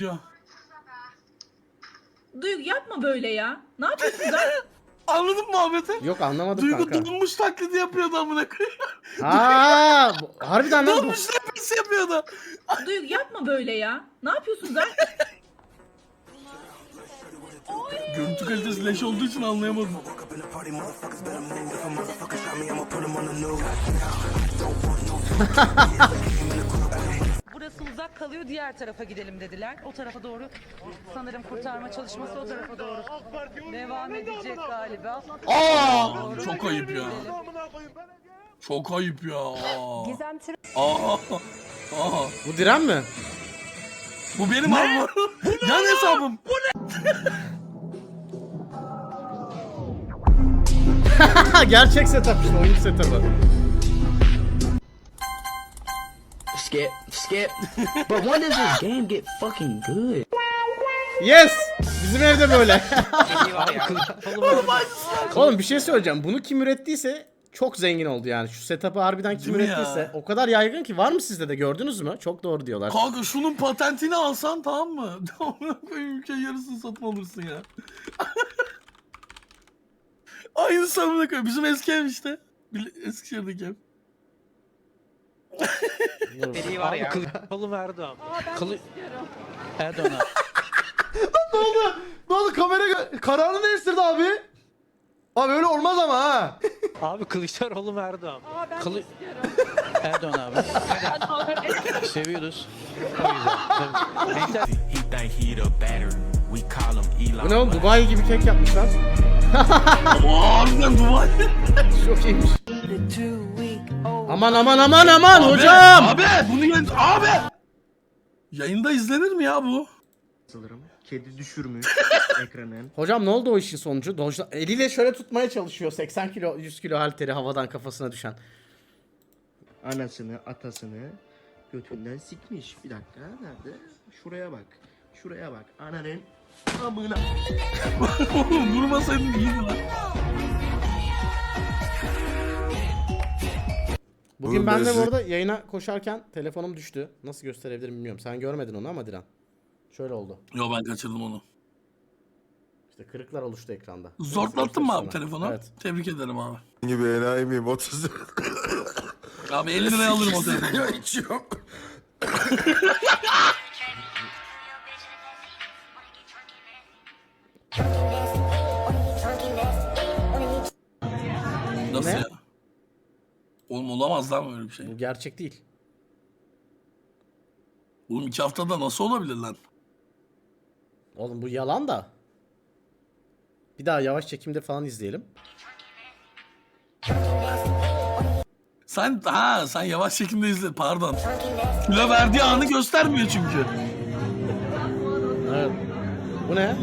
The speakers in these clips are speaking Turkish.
diyor. Duygu yapma böyle ya. Ne yapıyorsun sen? Anladın mı Ahmet'i? Yok anlamadım Duygu kanka. donmuş taklidi yapıyordu amına koyayım. Bu- harbiden lan bu. Donmuş nefes yapıyordu. Duygu yapma böyle ya. Ne yapıyorsun sen? Görüntü kalitesi leş olduğu için anlayamadım. Uzak kalıyor diğer tarafa gidelim dediler. O tarafa doğru sanırım kurtarma çalışması o tarafa doğru devam edecek galiba. Aa, çok ayıp ya. Çok ayıp ya. Aa, aa, Bu diren mi? bu benim abim. Yan hesabım. Ha gerçek setup işte oyun setup'ı. Skip, skip. but when does this game get fucking good? Yes! Bizim evde böyle. Oğlum bir şey söyleyeceğim. Bunu kim ürettiyse çok zengin oldu yani. Şu setup'ı harbiden kim Değil mi ürettiyse. ya? O kadar yaygın ki. Var mı sizde de gördünüz mü? Çok doğru diyorlar. Kanka şunun patentini alsan tamam mı? Amına koyayım ülke yarısını satın alırsın ya. Aynısı amına koyayım. Bizim eski ev işte. Eskişehir'deki ev. Deliği var ya. Kolu Erdoğan. Kılı... Erdoğan'a. Ne oldu? Ne oldu? Kamera gö- kararını değiştirdi abi. Abi öyle olmaz ama ha. Abi Kılıçdaroğlu mu Erdoğan? Kılı... Erdoğan abi. Seviyoruz. O yüzden. Tabii. Renkler- He think he the batter. We call him Elon. Bu ne oğlum? Dubai gibi kek yapmışlar. Aa harbiden Dubai. Çok iyiymiş. Aman aman aman aman hocam. Abi bunu yayın... Abi. Yayında izlenir mi ya bu? Sanırım kedi düşürmüş ekranın. Hocam ne oldu o işin sonucu? Dojla... Eliyle şöyle tutmaya çalışıyor. 80 kilo 100 kilo halteri havadan kafasına düşen. Anasını atasını götünden sikmiş. Bir dakika nerede? Şuraya bak. Şuraya bak. Ananın amına. Vurmasaydın iyiydi lan. Bugün Oğlum ben de bu arada yayına koşarken telefonum düştü. Nasıl gösterebilirim bilmiyorum. Sen görmedin onu ama Diren. Şöyle oldu. Yo ben kaçırdım onu. İşte kırıklar oluştu ekranda. Zortlattın mı abi telefonu? Evet. Tebrik ederim abi. gibi enayi miyim 30 lira. Abi 50 liraya alırım o telefonu. Ya içiyorum. Oğlum olamaz lan böyle bir şey. Bu gerçek değil. Oğlum iki haftada nasıl olabilir lan? Oğlum bu yalan da. Bir daha yavaş çekimde falan izleyelim. Sen ha sen yavaş çekimde izle pardon. Kilo verdiği anı göstermiyor çünkü. Evet. Bu ne?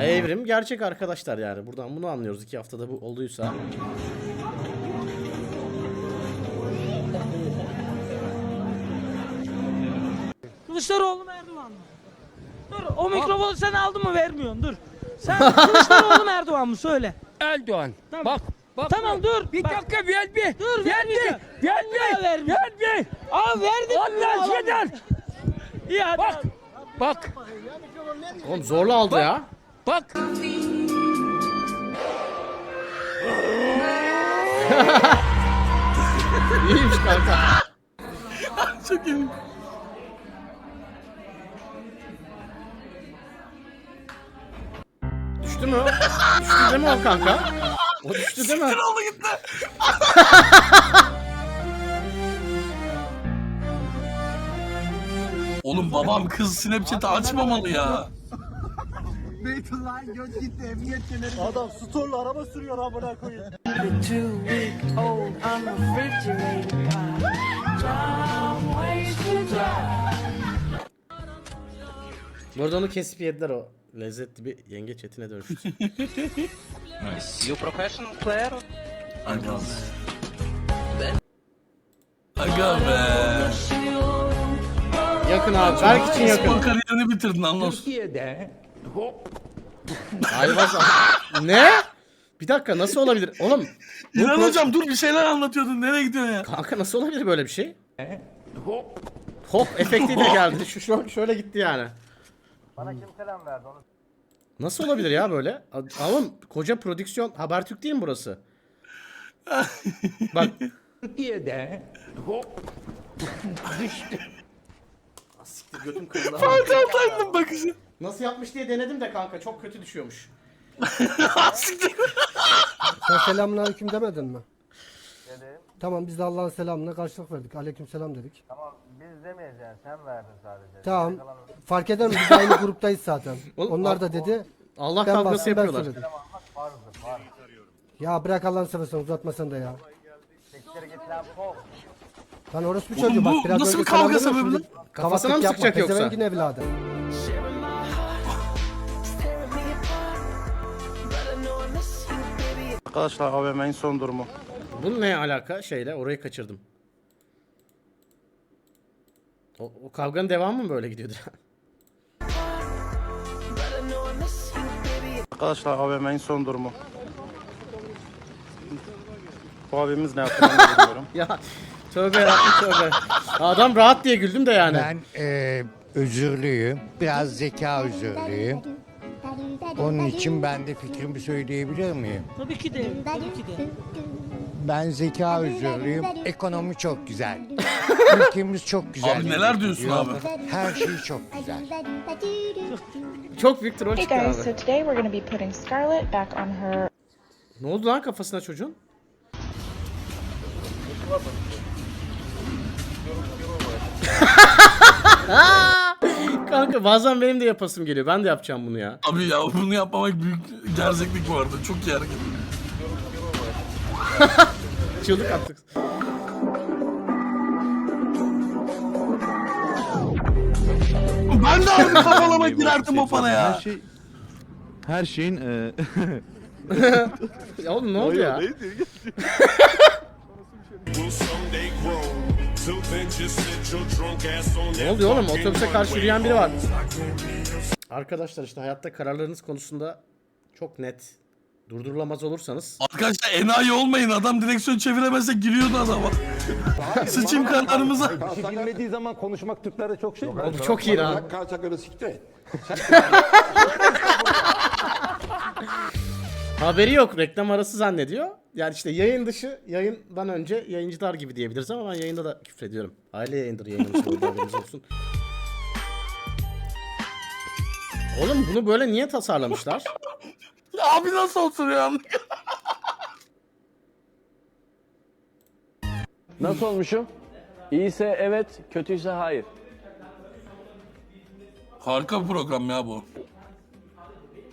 Ya evrim gerçek arkadaşlar yani. Buradan bunu anlıyoruz. iki haftada bu olduysa. Kılıçdaroğlu mu Erdoğan mı? Dur o mikrofonu sen aldın mı vermiyorsun dur. Sen Kılıçdaroğlu mu Erdoğan mı söyle. Erdoğan. Tamam. Bak. Bak. Tamam dur. Bir Bak. dakika ver bir. Dur Ver vermeyeceğim. bir. Ver bir. Ver bir. Ver bir. Aa verdim. Allah yeter. İyi hadi. Bak. Bak. Oğlum zorla aldı ya. Bak. İyiymiş kanka. Çok iyi. Düştü mü? o? Düştü değil mi o kanka? O düştü değil mi? Siktir oldu gitti. Oğlum babam kız Snapchat'i açmamalı ya. Adam store'la araba sürüyor amına koyayım. Bu arada onu kesip yediler o. Lezzetli bir yengeç etine dönüştü. You professional player? Aga be. Aga be. yakın abi. Berk için Spor yakın. kariyerini bitirdin anlar. Türkiye'de Ay bak. ne? Bir dakika nasıl olabilir? Oğlum bu pro- hocam dur bir şeyler anlatıyordun. Nereye gidiyorsun ya? Kanka nasıl olabilir böyle bir şey? Hop efektiyle geldi. Şu, şu şöyle gitti yani. Bana kim selam verdi onu? Nasıl olabilir ya böyle? Oğlum koca prodüksiyon Habertürk değil mi burası? Bak Türkiye'de siktir götüm kırıldı. Altan'ın bakışı. Nasıl yapmış diye denedim de kanka çok kötü düşüyormuş. Sen selamünaleyküm demedin mi? Dedim. Tamam biz de Allah'ın selamına karşılık verdik. Aleyküm selam dedik. Tamam biz demeyeceğiz sen verdin sadece. Tamam. Fark eder mi? Biz aynı gruptayız zaten. Oğlum, Onlar da dedi. Allah Ben kavgası bastım ben yapıyorlar. söyledim. Ya bırak Allah'ını seversen uzatmasan da ya. Lan orospu Oğlum çocuğu bak bu biraz nasıl önce bir kavga selam sebebi veriyorsun, lan? Kafasına mı yapma, sıkacak yoksa? pezevengin evladı. Arkadaşlar AVM'nin son durumu. Bunun ne alaka şeyle orayı kaçırdım. O, o kavganın devamı mı böyle gidiyordu? Arkadaşlar AVM'nin son durumu. Bu abimiz ne yaptı ben de bilmiyorum. ya tövbe yarabbim tövbe. Adam rahat diye güldüm de yani. Ben eee özürlüyüm. Biraz zeka özürlüyüm. Onun için ben de fikrimi söyleyebilir miyim? Tabii ki de. Tabii ki de. Ben zeka özürlüyüm. Ekonomi çok güzel. Ülkemiz çok güzel. Abi neler diyorsun abi? Her şey çok güzel. Çok büyük troll çıktı abi. today we're going to be putting Scarlett back on her Ne oldu lan kafasına çocuğun? Kanka bazen benim de yapasım geliyor. Ben de yapacağım bunu ya. Abi ya bunu yapmamak büyük gerzeklik bu arada. Çok iyi hareket. Çığlık attık. Ben de abi kafalama girerdim o pana ya. şey her şeyin e, Ya oğlum ne oldu ya? Ne oluyor oğlum? Otobüse karşı yürüyen biri var. Arkadaşlar işte hayatta kararlarınız konusunda çok net durdurulamaz olursanız Arkadaşlar enayi olmayın. Adam direksiyon çeviremezse giriyordu adama. Sıçayım kararımıza. bilmediği zaman konuşmak Türklerde çok şey. Oğlum bu çok iyi lan. Haberi yok. Reklam arası zannediyor. Yani işte yayın dışı, yayından önce yayıncılar gibi diyebiliriz ama ben yayında da küfrediyorum. Aile yayındır yayınımız haberiniz olsun. Oğlum bunu böyle niye tasarlamışlar? Abi nasıl oturuyor? Nasıl olmuşum? İyiyse evet, kötüyse hayır. Harika bir program ya bu.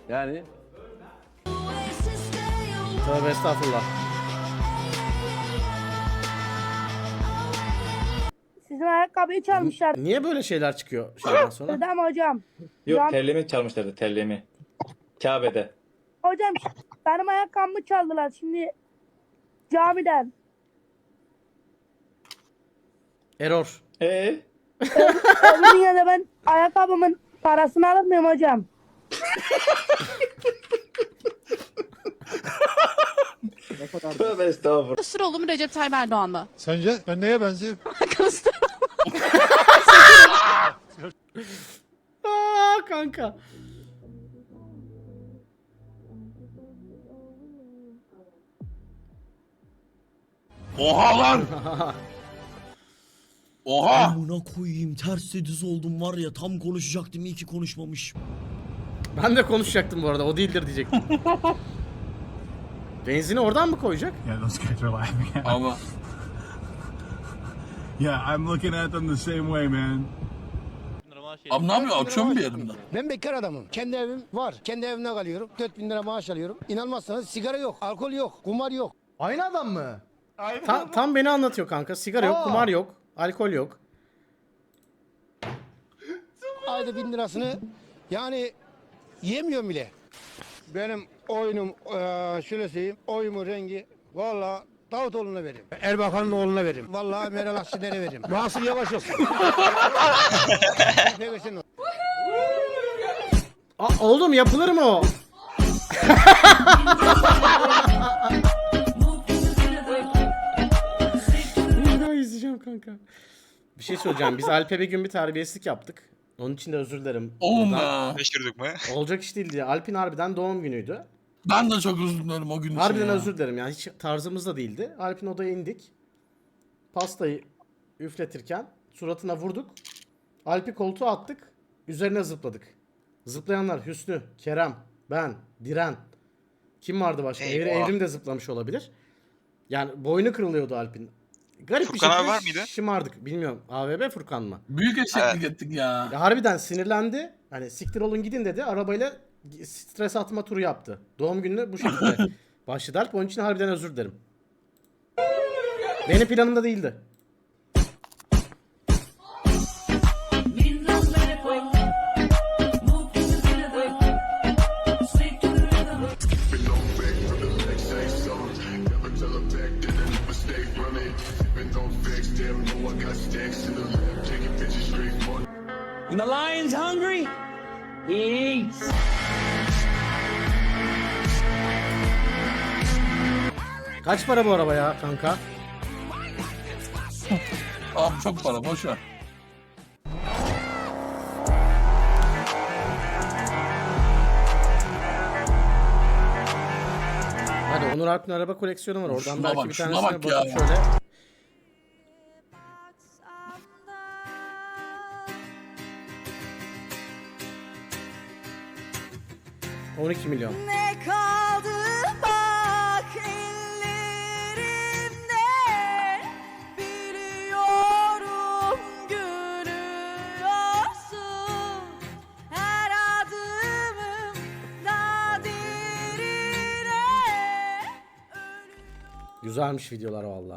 Yani Tövbe estağfurullah. Sizin ayakkabıyı çalmışlar. Niye böyle şeyler çıkıyor şeyden sonra? Dedem hocam. Yok terlemi çalmışlardı terlemi. Kabe'de. Hocam benim ayakkabımı çaldılar şimdi camiden. Error. Ee? Öbür dünyada ben ayakkabımın parasını alır mıyım hocam? Tövbe estağfurullah. Kılıçdaroğlu mu Recep Tayyip Erdoğan mı? Sence ben neye benziyorum? Aa kanka. Oha lan! Oha! Amına koyayım ters düz oldum var ya tam konuşacaktım iyi ki konuşmamış. Ben de konuşacaktım bu arada. O değildir diyecektim. Benzini oradan mı koyacak? Yeah, those guys are laughing. Ama yeah, I'm looking at them the same way, man. abi ne yapıyor? Açıyor mu bir yerimden? Ben bekar adamım. Kendi evim var. Kendi evimde kalıyorum. 4000 lira maaş alıyorum. İnanmazsanız sigara yok, alkol yok, kumar yok. Aynı adam mı? Ta- tam beni anlatıyor kanka. Sigara yok, Aa. kumar yok, alkol yok. Ayda bin lirasını yani yemiyorum bile. Benim oyunum eee şöyle söyleyeyim. Oyumun rengi valla Davutoğlu'na veririm. Erbakan'ın oğluna veririm. Vallahi Meral Akşener'e veririm. Mahsur Yavaş olsun. Olsun. Aa, oğlum yapılır mı o? İzleyeceğim kanka. Bir şey söyleyeceğim. Biz Alp'e bir gün bir terbiyesizlik yaptık. Onun için de özür dilerim. Oğlum Buradan-. Şaşırdık mı? Olacak iş değildi. Alp'in harbiden doğum günüydü. Ben de çok özür dilerim o gün için Harbiden ya. özür dilerim yani hiç tarzımız da değildi. Alp'in odaya indik. Pastayı üfletirken suratına vurduk. Alp'i koltuğa attık. Üzerine zıpladık. Zıplayanlar Hüsnü, Kerem, ben, Diren. Kim vardı başka? Evri, Eyvah. Evrim de zıplamış olabilir. Yani boynu kırılıyordu Alp'in. Garip bir Furkan abi şekilde var mıydı? şımardık. Bilmiyorum. AVB Furkan mı? Büyük eşeklik ettik ya. Ya harbiden sinirlendi. Hani siktir olun gidin dedi. Arabayla stres atma turu yaptı. Doğum gününü bu şekilde başladı Alp. Onun için harbiden özür dilerim. Benim planımda değildi. Kaç para bu araba ya kanka? Abi çok para boş ver. Hadi Onur Alp'in araba koleksiyonu var. Oradan Şuna belki bak, bir şuna tanesine bak bakıp ya. şöyle. ...12 milyon. Ne kaldı Güzelmiş videolar valla.